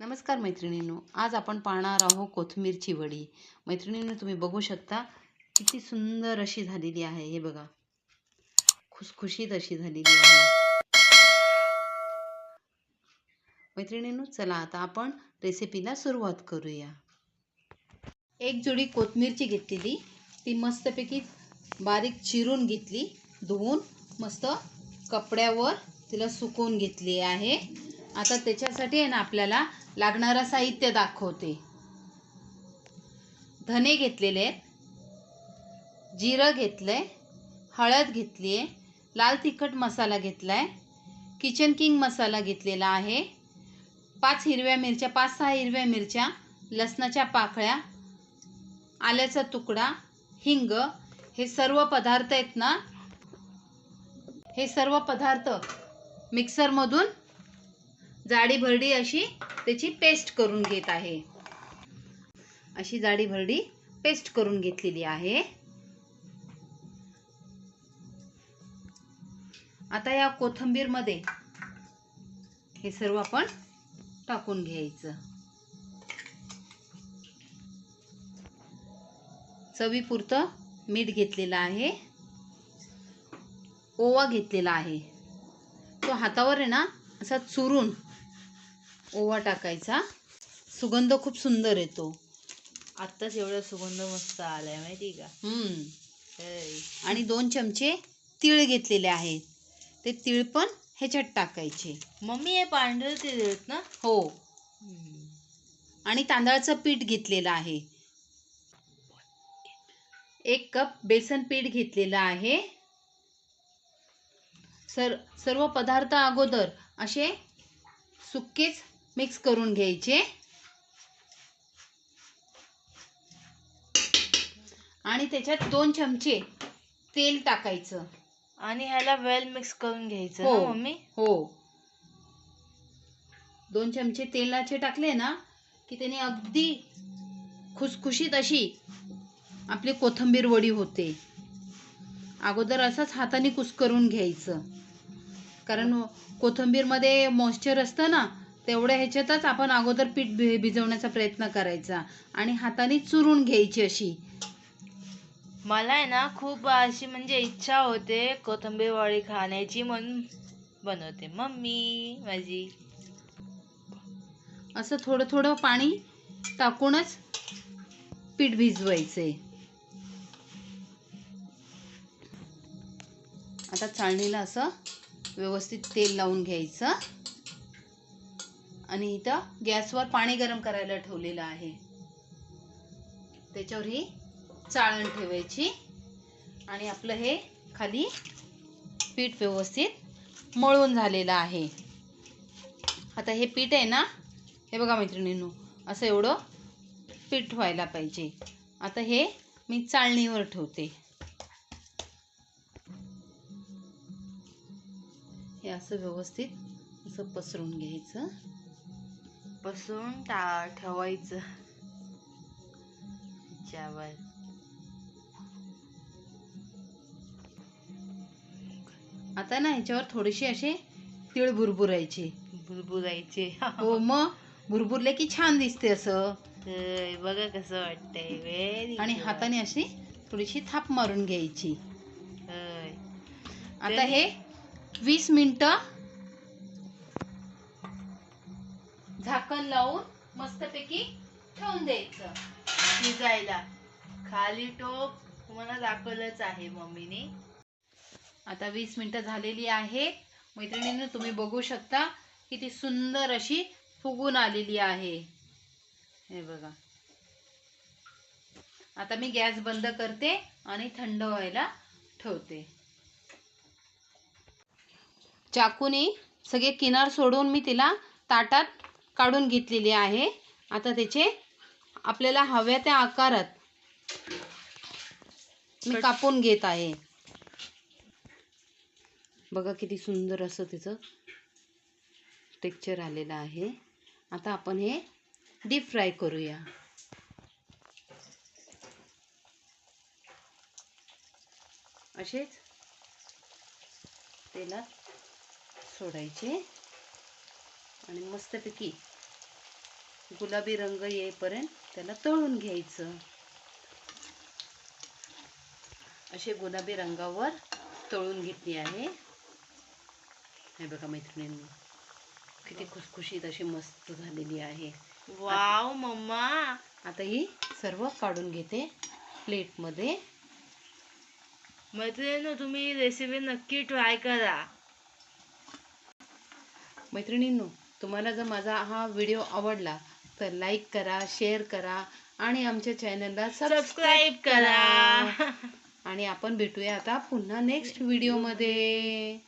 नमस्कार मैत्रिणींनो आज आपण पाहणार आहोत कोथिंबीरची वडी. मैत्रिणींनो तुम्ही बघू शकता किती सुंदर अशी झालेली आहे. हे बघा खुसखुशीत अशी झालेली आहे. मैत्रिणींनो चला आता आपण रेसिपीला सुरुवात करूया. एक जोडी कोथिंबीरची घेतलेली. ती मस्तपैकी बारीक चिरून घेतली. धुवून मस्त कपड्यावर तिला सुकवून घेतली आहे. आता त्याच्यासाठी आहे ना आपल्याला लागणारं साहित्य दाखवते. धने घेतलेले आहेत जिरं घेतलं आहे हळद घेतली आहे लाल तिखट मसाला घेतला आहे किचन किंग मसाला घेतलेला आहे पाच हिरव्या मिरच्या पाच सहा हिरव्या मिरच्या लसणाच्या पाकळ्या आल्याचा तुकडा हिंग हे सर्व पदार्थ आहेत ना हे सर्व पदार्थ मिक्सरमधून जाडी भरडी अशी त्याची पेस्ट करून घेत आहे. अशी जाडी भरडी पेस्ट करून घेतलेली आहे. आता या कोथंबीरमध्ये हे सर्व आपण टाकून घ्यायचं. चवीपुरतं मीठ घेतलेलं आहे. ओवा घेतलेला आहे. तो हातावर आहे ना असा चुरून ओवा टाकायचा. सुगंध खूप सुंदर येतो. आत्ताच एवढा सुगंध मस्त आलाय माहिती का? हम्म. आणि दोन चमचे तीळ घेतलेले आहेत. ते तीळ पण ह्याच्यात टाकायचे. मम्मी हे पांढरे ते देत ना? हो. आणि तांदळाचं पीठ घेतलेलं आहे. एक कप बेसन पीठ घेतलेलं आहे. सर सर्व पदार्थ अगोदर असे सुक्केच मिक्स करून घ्यायचे. आणि त्याच्यात दोन चमचे तेल टाकायचं. आणि ह्याला वेल मिक्स करून घ्यायचं हो. ना मम्मी? हो. दोन चमचे तेलाचे टाकले ना की त्याने अगदी खुसखुशीत अशी आपली कोथिंबीर वडी होते. अगोदर असंच हाताने कुस्करून घ्यायचं. कारण कोथिंबीरमध्ये मॉइश्चर असतं ना तेवढ्या ह्याच्यातच आपण अगोदर पीठ भि भिजवण्याचा प्रयत्न करायचा. आणि हाताने चुरून घ्यायची अशी. मला आहे ना खूप अशी म्हणजे इच्छा होते कोथिंबीर वडी खाण्याची म्हणून बनवते. मम्मी माझी. असं थोडं थोडं पाणी टाकूनच पीठ भिजवायचंय आता चाळणीला असं व्यवस्थित तेल लावून घ्यायचं. आणि इथं गॅसवर पाणी गरम करायला ठेवलेलं आहे. त्याच्यावर ही चाळण ठेवायची. आणि आपलं हे खाली पीठ व्यवस्थित मळून झालेलं आहे. आता हे पीठ आहे ना हे बघा मैत्रिणींनो असं एवढं पीठ व्हायला पाहिजे. आता हे मी चाळणीवर ठेवते. हे असं व्यवस्थित असं पसरून घ्यायचं. पसरून टा ठेवायचं. त्याच्यावर आता ना ह्याच्यावर थोडेसे असे तिळ भुरभुरायचे. बुरबुरायचे हो मग? भुरभुरले की छान दिसते असं. बघा कसं वाटतंय. व्हेरी आणि हाताने अशी थोडीशी थाप मारून घ्यायची. आता हे वीस मिनिटं झाकण लावून मस्तपैकी ठेवून द्यायचं. शिजायला. खाली टोप तुम्हाला दाखवलंच आहे मम्मीने. आता वीस मिनिटं झालेली आहे मैत्रिणींनो तुम्ही बघू शकता किती सुंदर अशी फुगून आलेली आहे. हे बघा. आता मी गॅस बंद करते आणि थंड व्हायला ठेवते. चाकूने सगळे किनार सोडून मी तिला ताटात काढून घेतलेली आहे. आता त्याचे आपल्याला हव्या त्या आकारात मी कापून घेत आहे. बघा किती सुंदर असं तिचं टेक्चर आलेलं आहे. आता आपण हे डीप फ्राय करूया. असेच तेलात सोडायचे. आणि मस्तपैकी गुलाबी रंग येईपर्यंत त्याला तळून घ्यायचं. असे गुलाबी रंगावर तळून घेतली आहे. हे बघा मैत्रिणींनी किती खुसखुशीत अशी मस्त झालेली आहे. Wow mama. आता ही सर्व काढून घेते प्लेटमध्ये. मैत्रिणींनो तुम्ही रेसिपी नक्की ट्राय करा. मैत्रिणींनो तुम्हाला जर माझा हा व्हिडिओ आवडला तर लाईक करा शेअर करा आणि आमच्या चॅनलला सबस्क्राईब करा. आणि आपण भेटूया आता पुन्हा नेक्स्ट व्हिडिओमध्ये